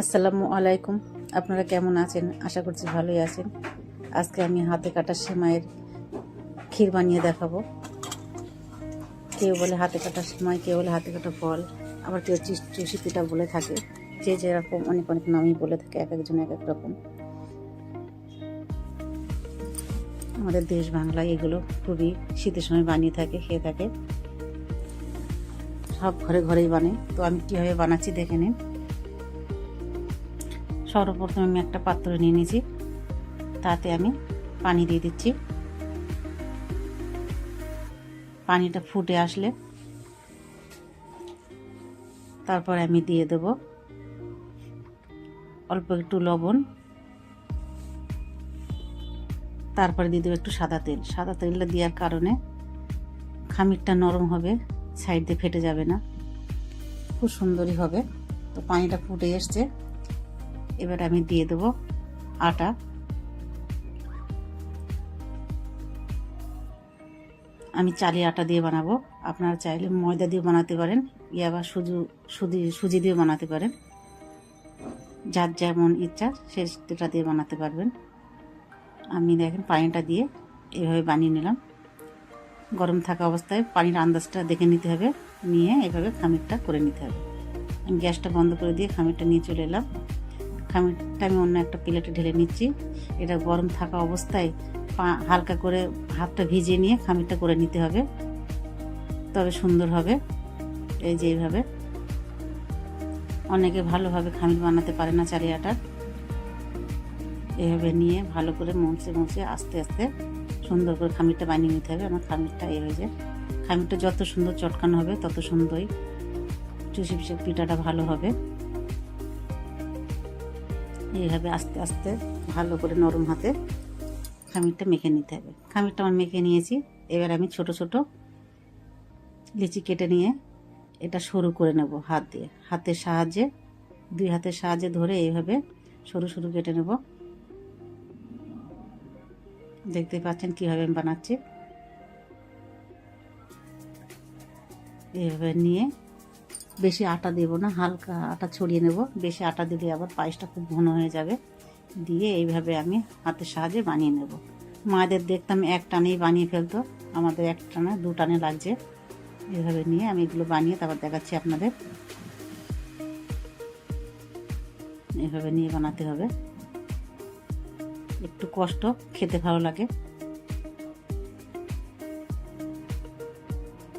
আসসালামু আলাইকুম। আপনারা কেমন আছেন? আশা করছি ভালোই আছেন। আজকে আমি হাতে কাটা সেমাইয়ের ক্ষীর বানিয়ে দেখাবো। কেউ বলে হাতে কাটা সেমাই, কেউ বলে হাতে কাটা ফল। আবার কেউ চুষি পিঠা বলে থাকে। যে যেরকম অনেক অনেক নামই বলে থাকে, এক একজন এক এক রকম। আমাদের দেশ বাংলায় এগুলো খুবই শীতের সময় বানিয়ে থাকে, খেয়ে থাকে। সব ঘরে ঘরেই বানে তো আমি কীভাবে বানাচ্ছি দেখে নিন। সর্বপ্রথম আমি একটা পাত্র নিয়ে নিয়েছি। তাতে আমি পানি দিয়ে দিচ্ছি। পানিটা ফুটে আসলে তারপর আমি দিয়ে দেব অল্প একটু লবণ। তারপরে দিয়ে দেবো একটু সাদা তেল। সাদা তেলটা দেওয়ার কারণে খামিরটা নরম হবে, সাইড দিয়ে ফেটে যাবে না। খুব সুন্দরই হবে। তো পানিটা ফুটে এসছে। এবার আমি দিয়ে দেবো আটা। আমি চালি আটা দিয়ে বানাবো। আপনারা চাইলে ময়দা দিয়ে বানাতে পারেন ই আবার সুজি সুজি সুজি দিয়ে বানাতে পারেন। যার যেমন ইচ্ছা সেটা দিয়ে বানাতে পারবেন। আমি দেখেন পানিটা দিয়ে এভাবে বানিয়ে নিলাম। গরম থাকা অবস্থায় পানির আন্দাজটা দেখে নিতে হবে, নিয়ে এভাবে খামিরটা করে নিতে হবে। আমি গ্যাসটা বন্ধ করে দিয়ে খামিরটা নিয়ে চলে এলাম। খামিরটা আমি অন্য একটা প্লেটে ঢেলে নিচ্ছি। এটা গরম থাকা অবস্থায় পা, হালকা করে হাতটা ভিজিয়ে নিয়ে খামিরটা করে নিতে হবে। তবে সুন্দর হবে। এই যে এইভাবে। অনেকে ভালোভাবে খামির বানাতে পারে না চালি আটার এভাবে নিয়ে ভালো করে মুছে মুছে আস্তে আস্তে সুন্দর করে খামিরটা বানিয়ে নিতে হবে। আমার খামিরটা এই হয়েছে খামিরটা যত সুন্দর চটকানো হবে, তত সুন্দরই। চুষি পিঠাটা ভালো হবে। এইভাবে আস্তে আস্তে ভালো করে নরম হাতে খামিরটা মেখে নিতে হবে। খামিরটা আমার মেখে নিয়েছি। এবার আমি ছোট ছোট লিচি কেটে নিয়ে এটা সরু করে নেব হাত দিয়ে। হাতের সাহায্যে, দুই হাতের সাহায্যে ধরে এইভাবে সরু সরু কেটে নেব। দেখতে পাচ্ছেন কীভাবে আমি বানাচ্ছি। এইভাবে নিয়ে বেশি আটা দেব না, হালকা আটা ছড়িয়ে নেব। বেশি আটা দিলে আবার পায়েসটা খুব ঘন হয়ে যাবে। দিয়ে এইভাবে আমি হাতের সাহায্যে বানিয়ে নেব। মায়েদের দেখতাম এক টানেই বানিয়ে ফেলতো, আমাদের এক টানা, দু টানে লাগছে। এইভাবে নিয়ে আমি এগুলো বানিয়ে তারপর দেখাচ্ছি আপনাদের। এভাবে নিয়ে বানাতে হবে। একটু কষ্ট, খেতে ভালো লাগে।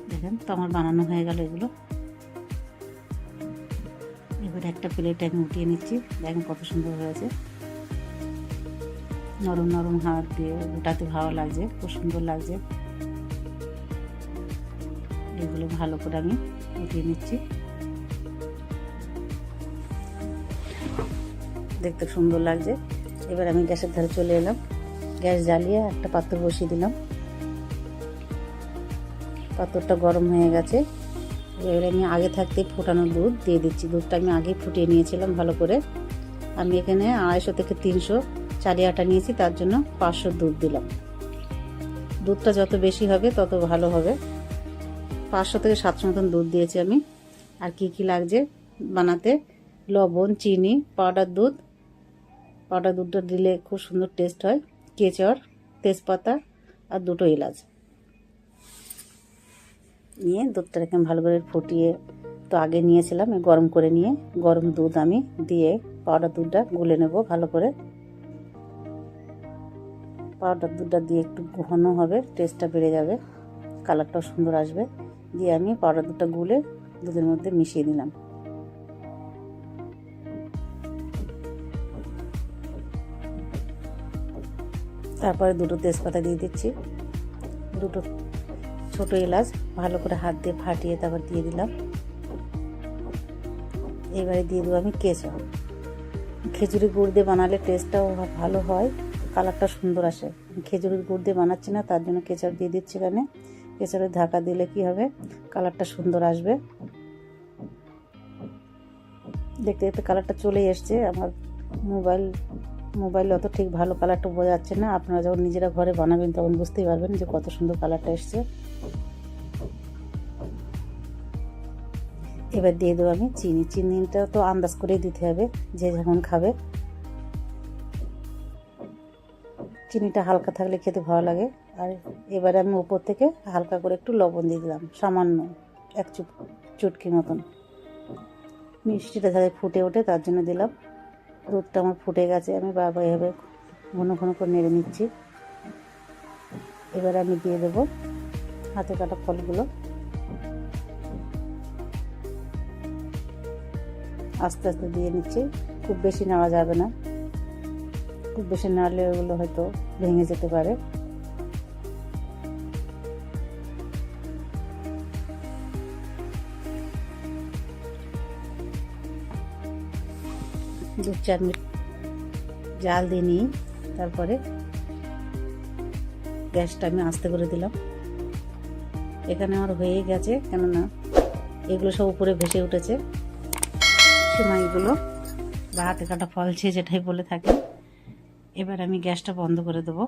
দেখেন তো আমার বানানো হয়ে গেল এগুলো। এবার একটা প্লেট আমি উঠিয়ে নিচ্ছি। দেখেন কত সুন্দর হয়েছে। নরম নরম হাত দিয়ে ওটাতে ভালো লাগছে, খুব সুন্দর লাগছে। এগুলো ভালো করে আমি উঠিয়ে নিচ্ছি। দেখতে সুন্দর লাগছে। এবার আমি গ্যাসের ধারে চলে এলাম। গ্যাস জ্বালিয়ে একটা পাত্র বসিয়ে দিলাম। পাত্রটা গরম হয়ে গেছে। এবার আমি আগে থাকতে ফোটানো দুধ দিয়ে দিচ্ছি। দুধটা আমি আগেই ফুটিয়ে নিয়েছিলাম ভালো করে। আমি এখানে আড়াইশো থেকে তিনশো চারি আটা নিয়েছি, তার জন্য পাঁচশো দুধ দিলাম। দুধটা যত বেশি হবে, তত ভালো হবে। পাঁচশো থেকে সাতশো মতন দুধ দিয়েছি আমি। আর কি কি লাগছে বানাতে? লবণ, চিনি, পাউডার দুধ। পাউডার দুধটা দিলে খুব সুন্দর টেস্ট হয়। কেচর তেজপাতা আর দুটো এলাচ। নিয়ে দুধটা রেখে ভালো করে ফুটিয়ে তো আগে নিয়েছিলাম গরম করে নিয়ে। গরম দুধ আমি দিয়ে পাউডার দুধটা গুলে নেব ভালো করে। পাউডার দুধটা দিয়ে একটু ঘন হবে টেস্টটা বেড়ে যাবে কালারটাও সুন্দর আসবে। দিয়ে আমি পাউডার দুধটা গুলে দুধের মধ্যে মিশিয়ে দিলাম। তারপরে দুটো তেজপাতা দিয়ে দিচ্ছি। দুটো ছোট এলাচ, ভালো করে হাত দিয়ে ফাটিয়ে তারপর দিয়ে দিলাম। এবারে দিয়ে দেবো আমি কেঁচো খেজুরি গুড় দিয়ে বানালে টেস্টটাও ভালো হয় কালারটা সুন্দর আসে। খেজুরির গুড় দিয়ে বানাচ্ছি না, তার জন্য কেচার দিয়ে দিচ্ছি এখানে। কেচারের ঢাকা দিলে কি হবে? কালারটা সুন্দর আসবে। দেখতে দেখতে কালারটা চলে এসছে। আমার মোবাইল মোবাইলে অত ঠিক ভালো কালারটা বোঝা যাচ্ছে না। আপনারা যখন নিজেরা ঘরে বানাবেন তখন বুঝতেই পারবেন যে কত সুন্দর কালারটা এসছে। এবার দিয়ে দেবো আমি চিনি। চিনিটা তো আন্দাজ করে দিতে হবে, যে যেমন খাবে। চিনিটা হালকা থাকলে খেতে ভালো লাগে। আর এবারে আমি উপর থেকে হালকা করে একটু লবণ দিয়ে দিলাম, সামান্য এক চুপ চুটকি মতন। মিষ্টিটা যাতে ফুটে ওঠে, তার জন্য দিলাম। দুধটা আমার ফুটে গেছে, আমি বারবার এভাবে ঘন ঘন করে নেড়ে নিচ্ছি। এবার আমি দিয়ে দেবো হাতে কাটা ফলগুলো। আস্তে আস্তে দিয়ে নিচ্ছি। খুব বেশি নাড়া যাবে না। খুব বেশি নাড়লে ওগুলো হয়তো ভেঙে যেতে পারে। দু চার মিনিট জাল দিয়ে নিই। তারপরে গ্যাসটা আমি আস্তে করে দিলাম। এখানে আমার হয়ে গেছে, কেননা এগুলো সব উপরে ভেসে উঠেছে। সেমাইগুলো বা হাতে কাটা ফল ফলছে যেটাই বলে থাকে, এবার আমি গ্যাসটা বন্ধ করে দেবো।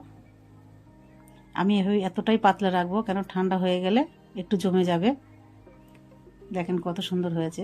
আমি এতটাই পাতলা রাখব কেন ঠান্ডা হয়ে গেলে একটু জমে যাবে। দেখেন কত সুন্দর হয়েছে।